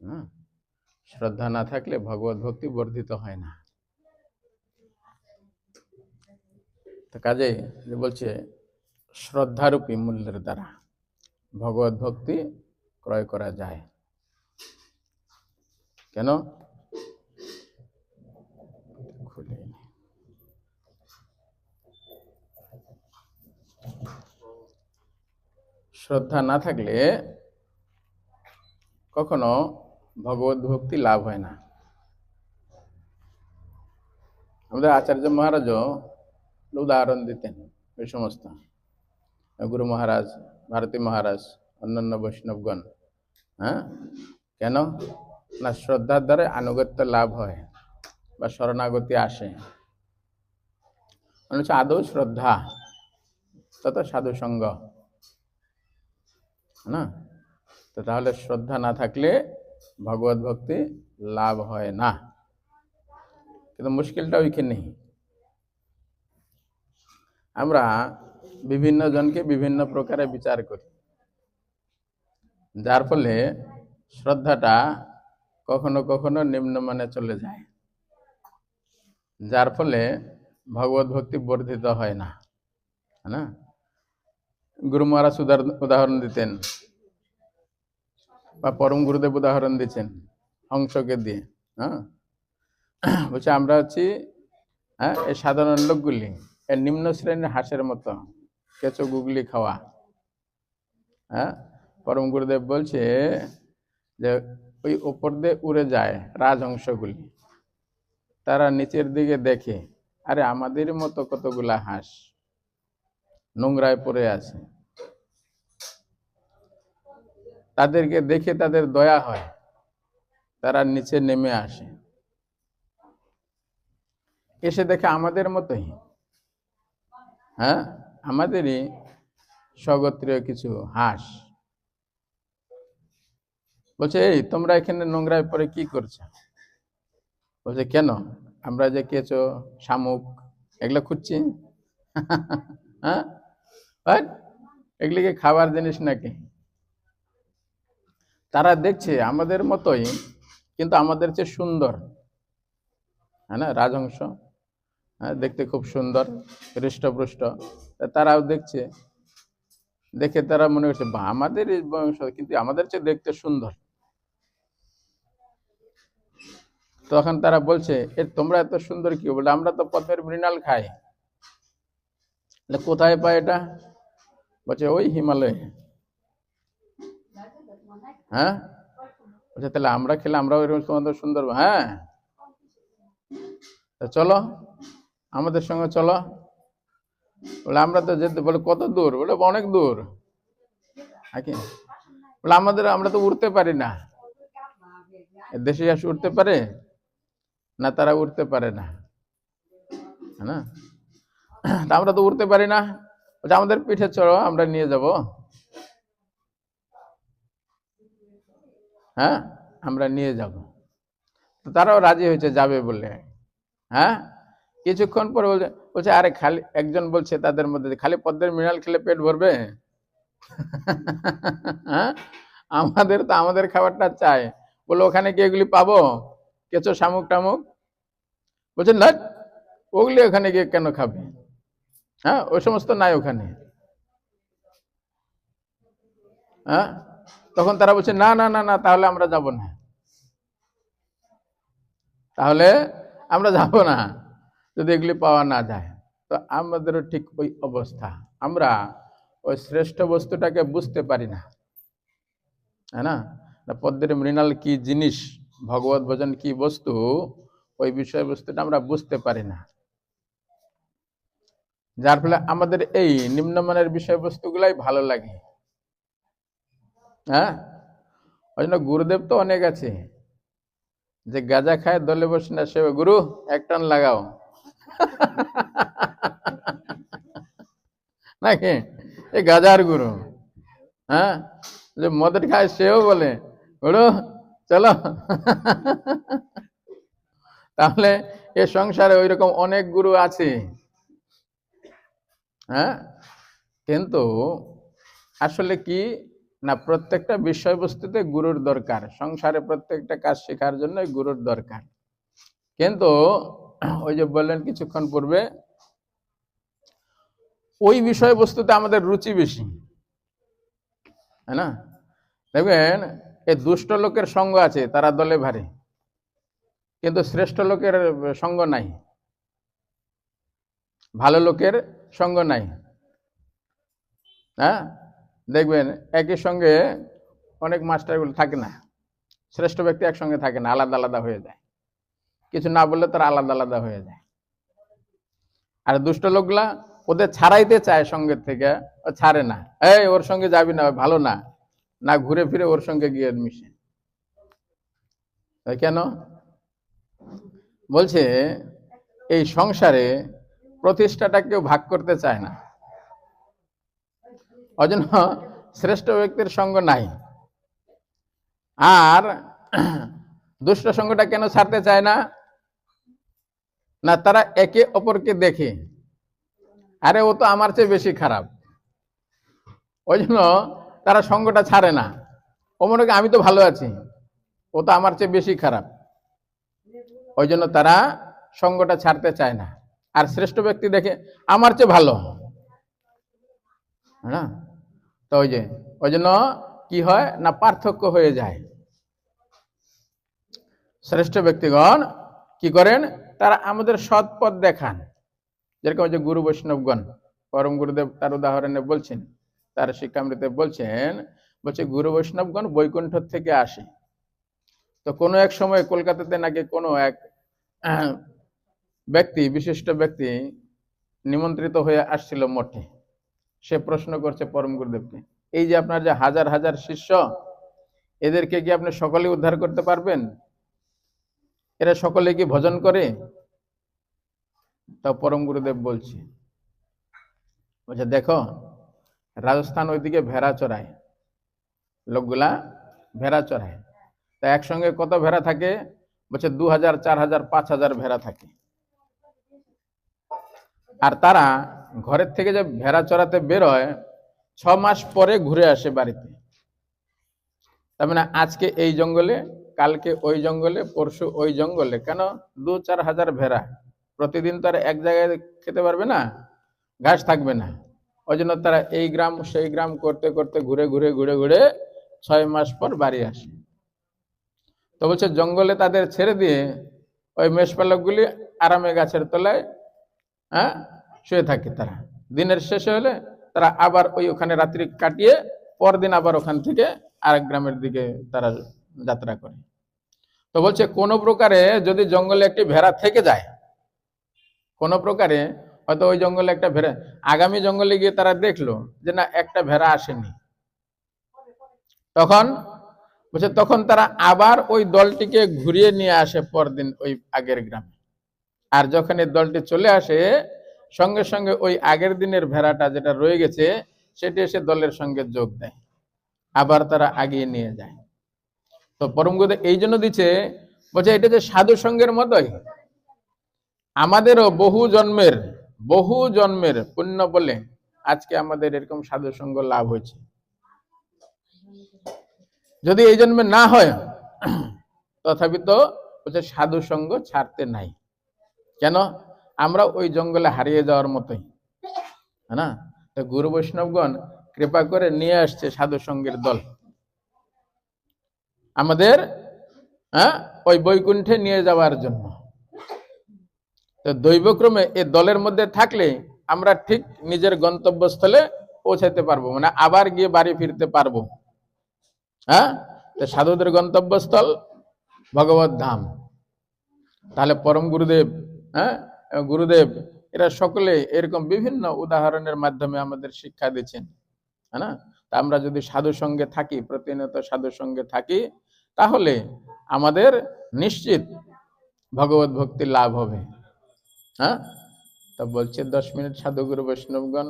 হ্যাঁ শ্রদ্ধা না থাকলে ভগবত ভক্তি বর্ধিত হয় না। তো কাজে বলছে, শ্রদ্ধারূপী মূল্যের দ্বারা ভগবত ভক্তি ক্রয় করা যায়। কেন? খুলে নি। শ্রদ্ধা না থাকলে কখনো ভগবত ভক্তি লাভ হয় না। আমাদের আচার্য মহারাজও উদাহরণ দিতেন ওই সমস্ত। গুরু মহারাজ, ভারতী মহারাজ, অন্যান্য বৈষ্ণবগণ হ্যাঁ? কেন? না, শ্রদ্ধার দ্বারা আনুগত্য লাভ হয় বা শরণাগতি আসে। মানে হচ্ছে আদৌ শ্রদ্ধা, তত সাধু সঙ্গ, না? তো তাহলে শ্রদ্ধা না থাকলে ভগবত ভক্তি লাভ হয় না। কিন্তু মুশকিলটা ওইখানেই। আমরা বিভিন্ন জনকে বিভিন্ন প্রকারে বিচার করি। যার ফলে শ্রদ্ধাটা কখনো কখনো নিম্নমানে চলে যায়। যার ফলে ভগবত ভক্তি বর্ধিত হয় না। না গুরু মহারাজ উদাহরণ দিতেন। বা পরম গুরুদেব উদাহরণ দিচ্ছেন হংসকে দিয়ে হ্যাঁ? বলছে, আমরা হচ্ছি হ্যাঁ এই সাধারণ লোকগুলি এর নিম্ন শ্রেণির হাঁসের মতো, কেঁচো গুগলি খাওয়া। হ্যাঁ? পরম গুরুদেব বলছে যে, ওই ওপর দিয়ে উড়ে যায় রাজহংসগুলি তারা নিচের দিকে দেখে, আরে আমাদের মতো কতগুলা হাঁস নোংরায় পড়ে আছে। তাদেরকে দেখে তাদের দয়া হয়। তারা নিচে নেমে আসে। এসে দেখে আমাদের মতোই। হ্যাঁ? আমাদেরই স্বগোত্রীয় কিছু হাঁস। বলছে, এই, তোমরা এখানে নোংরায় পরে কি করছ? বলছে, কেন? আমরা যে কেঁচো, শামুক, এগুলো খুঁজছি। হ্যাঁ? এগুলিকে খাবার জিনিস নাকি? তারা দেখছে আমাদের মতোই, কিন্তু আমাদের চেয়ে সুন্দর। হ্যাঁ না? রাজহংস। হ্যাঁ দেখতে খুব সুন্দর, হৃষ্টপুষ্ট। তারাও দেখছে। দেখে তারা মনে করছে বা আমাদের বংশ, কিন্তু আমাদের চেয়ে দেখতে সুন্দর। তখন তারা বলছে, এ, তোমরা এত সুন্দর কি? বলে, আমরা তো পদ্মের মৃণাল খাই। কোথায় পায় এটা? বলছে, ওই হিমালয়ে। হ্যাঁ? বলছে তাহলে আমরা খেলে আমরাও এরকম তোমাদের সুন্দর হ্যাঁ? চলো, আমাদের সঙ্গে চলো। বলে আমরা তো যেতে, বলে কত দূর? বলে অনেক দূর। নাকি বলে আমাদের, আমরা তো উঠতে পারি না। দেশে আসে উঠতে পারে? না, তারা উঠতে পারে না। হ্যাঁ আমরা তো উঠতে পারি না। আমাদের পিঠে চড়ো, আমরা নিয়ে যাব। হ্যাঁ? আমরা নিয়ে যাব। তো তারাও রাজি হয়েছে, যাবে বলে। হ্যাঁ? কিছুক্ষণ পরে বলছে বলছে, আরে খালি, একজন বলছে তাদের মধ্যে, খালি পদ্মের মিনাল খেলে পেট ভরবে? হ্যাঁ? আমাদের তো, আমাদের খাবারটা চাই। বলে, ওখানে কি এগুলি পাবো? কেঁচো, শামুক, টামুক? বলছে, না, ওগুলি ওখানে গিয়ে কেন খাবে? হ্যাঁ? ওই সমস্ত নাই ওখানে। হ্যাঁ? তখন তারা বলছে, না না না না, তাহলে আমরা যাব না। তাহলে আমরা যাব না, যদি এগুলি পাওয়া না যায়। তো আমাদেরও ঠিক ওই অবস্থা। আমরা ওই শ্রেষ্ঠ বস্তুটাকে বুঝতে পারি না। হ্যাঁ না, পদ্মের মৃণাল কি জিনিস, ভগবত ভজন কি বস্তু, ওই বিষয়বস্তুটা আমরা বুঝতে পারি না। যার ফলে আমাদের এই নিম্নমানের বিষয়বস্তুগুলাই ভালো লাগে। হ্যাঁ? ওই জন্য গুরুদেব তো অনেক আছে। যে গাজা খায় দলে বসে না, সে গুরু, এক টান লাগাও। নাকি? এই গাজার গুরু। হ্যাঁ? যে মদের খায়, সেও বলে, গুরু, চলো। তাহলে এ সংসারে ওই রকম অনেক গুরু আছে। হ্যাঁ? কিন্তু আসলে কি না, প্রত্যেকটা বিষয়বস্তুতে গুরুর দরকার। সংসারে প্রত্যেকটা কাজ শেখার জন্য গুরুর দরকার। কিন্তু ওই যে বললেন কিছুক্ষণ পূর্বে, ওই বিষয়বস্তুতে আমাদের রুচি বেশি। হ্যাঁ না? দেখবেন এই দুষ্ট লোকের সঙ্গ আছে, তারা দলে ভারে। কিন্তু শ্রেষ্ঠ লোকের সঙ্গ নাই। ভালো লোকের সঙ্গ নাই। হ্যাঁ? দেখবেন একই সঙ্গে অনেক মাস্টারগুলো থাকে না, শ্রেষ্ঠ ব্যক্তি একসঙ্গে থাকে না, আলাদা আলাদা হয়ে যায়। কিছু না বললে তারা আলাদা আলাদা হয়ে যায়। আর দুষ্ট লোকগুলা ওদের ছাড়াইতে চায় সঙ্গের থেকে, ও ছাড়ে না। এই, ওর সঙ্গে যাবি না, ভালো না। না ঘুরে ফিরে ওর সঙ্গে গিয়ে মিশে। কেন? বলছে, এই সংসারে প্রতিষ্ঠাটা কেউ ভাগ করতে চায় না। অজন্য শ্রেষ্ঠ ব্যক্তির সঙ্গ নাই। আর দুষ্ট সঙ্গটা কেন ছাড়তে চায় না? না, তারা একে অপরকে দেখে। আরে, ও তো আমার চেয়ে বেশি খারাপ। ওই জন্য তারা সঙ্গটা ছাড়ে না। ও মনে করে, আমি তো ভালো আছি। ও তো আমার চেয়ে বেশি খারাপ। ওই জন্য তারা সঙ্গটা ছাড়তে চায় না। আর শ্রেষ্ঠ ব্যক্তি দেখে, আমার চেয়ে ভালো। হ্যাঁ ওই যে, ওই জন্য কি হয়? না পার্থক্য হয়ে যায়। শ্রেষ্ঠ ব্যক্তিগণ কি করেন? তারা আমাদের সৎ পথ দেখান। যেরকম যে গুরু বৈষ্ণবগণ, পরম গুরুদেব তার উদাহরণে বলছেন, তার শিক্ষামৃতে বলছেন, বলছে, গুরু বৈষ্ণবগণ বৈকুণ্ঠ থেকে আসে। তো কোনো এক সময় কলকাতাতে নাকি কোনো এক ব্যক্তি, বিশিষ্ট ব্যক্তি নিমন্ত্রিত হয়ে আসছিল মঠে। সে প্রশ্ন করছে পরম গুরুদেবকে। এই যে আপনার যে হাজার হাজার শিষ্য, এদেরকে কি আপনি সকলে উদ্ধার করতে পারবেন? এরা সকলে কি ভজন করে? তা পরম গুরুদেব বলছে বলছে, দেখো, রাজস্থান ওইদিকে ভেড়া চড়ায়। লোকগুলা ভেড়া চড়ায়। তা একসঙ্গে কত ভেড়া থাকে? বলছে দু হাজার চার হাজার পাঁচ হাজার ভেড়া থাকে। আর তারা ঘরের থেকে যে ভেড়া চড়াতে বেরোয়, ছ মাস পরে ঘুরে আসে বাড়িতে। তার মানে আজকে এই জঙ্গলে, কালকে ওই জঙ্গলে, পরশু ওই জঙ্গলে, কেন দু চার হাজার ভেড়া। প্রতিদিন তারা এক জায়গায় খেতে পারবে না, ঘাস থাকবে না। ওই জন্য তারা এই গ্রাম, সেই গ্রাম করতে করতে ঘুরে ঘুরে ঘুরে ঘুরে ছয় মাস পর বাড়ি আসে। তো বলছে, জঙ্গলে তাদের ছেড়ে দিয়ে ওই মেষপালকগুলি আরামে গাছের তলায় হ্যাঁ শুয়ে থাকে তারা। দিনের শেষে হলে তারা আবার ওই ওখানে রাত্রি কাটিয়ে পরদিন আবার ওখান থেকে আরেক গ্রামের দিকে তারা যাত্রা করে। তো বলছে, কোন প্রকারে যদি জঙ্গলে একটি ভেড়া থেকে যায়, কোন প্রকারে হয়তো ওই জঙ্গলে একটা ভেড়া, আগামী জঙ্গলে গিয়ে তারা দেখল যে না, একটা ভেড়া আসেনি। তখন বলছে, তখন তারা আবার ওই দলটিকে ঘুরিয়ে নিয়ে আসে পরদিন ওই আগের গ্রামে। আর যখন এই দলটি চলে আসে সঙ্গে সঙ্গে ওই আগের দিনের ভেড়াটা যেটা রয়ে গেছে, সেটি এসে দলের সঙ্গে যোগ দেয়। আবার তারা আগিয়ে নিয়ে যায়। তো পরমগত এই জন্য দিচ্ছে, বলছে, এটা যে সাধু সঙ্গের মতোই। আমাদেরও বহু জন্মের বহু জন্মের পুণ্য বলে আজকে আমাদের এরকম সাধু সঙ্গ লাভ হয়েছে। যদি এই জন্মে না হয়, তথাপি তো সাধু সঙ্গ ছাড়তে নাই। কেন? আমরা ওই জঙ্গলে হারিয়ে যাওয়ার মতোই। হ্যাঁ না? তো গুরু বৈষ্ণবগণ কৃপা করে নিয়ে আসছে সাধু সঙ্গের দল। আমাদের হ্যাঁ ওই বৈকুণ্ঠে নিয়ে যাওয়ার জন্য। তো দৈবক্রমে এ দলের মধ্যে থাকলে আমরা ঠিক নিজের গন্তব্যস্থলে পৌঁছাতে পারব মানে আবার গিয়ে বাড়ি ফিরতে পারব। হ্যাঁ? তো সাধুদের গন্তব্যস্থল ভগবত ধাম। তাহলে পরম গুরুদেব হ্যাঁ গুরুদেব, এরা সকলে এরকম বিভিন্ন উদাহরণের মাধ্যমে আমাদের শিক্ষা দিচ্ছেন হ্যাঁ না? তা আমরা যদি সাধু সঙ্গে থাকি, প্রতিনিয়ত সাধু সঙ্গে থাকি, তাহলে আমাদের নিশ্চিত ভগবত ভক্তি লাভ হবে হ্যাঁ? তো বলছে দশ মিনিট সাধুগুরু বৈষ্ণবগণ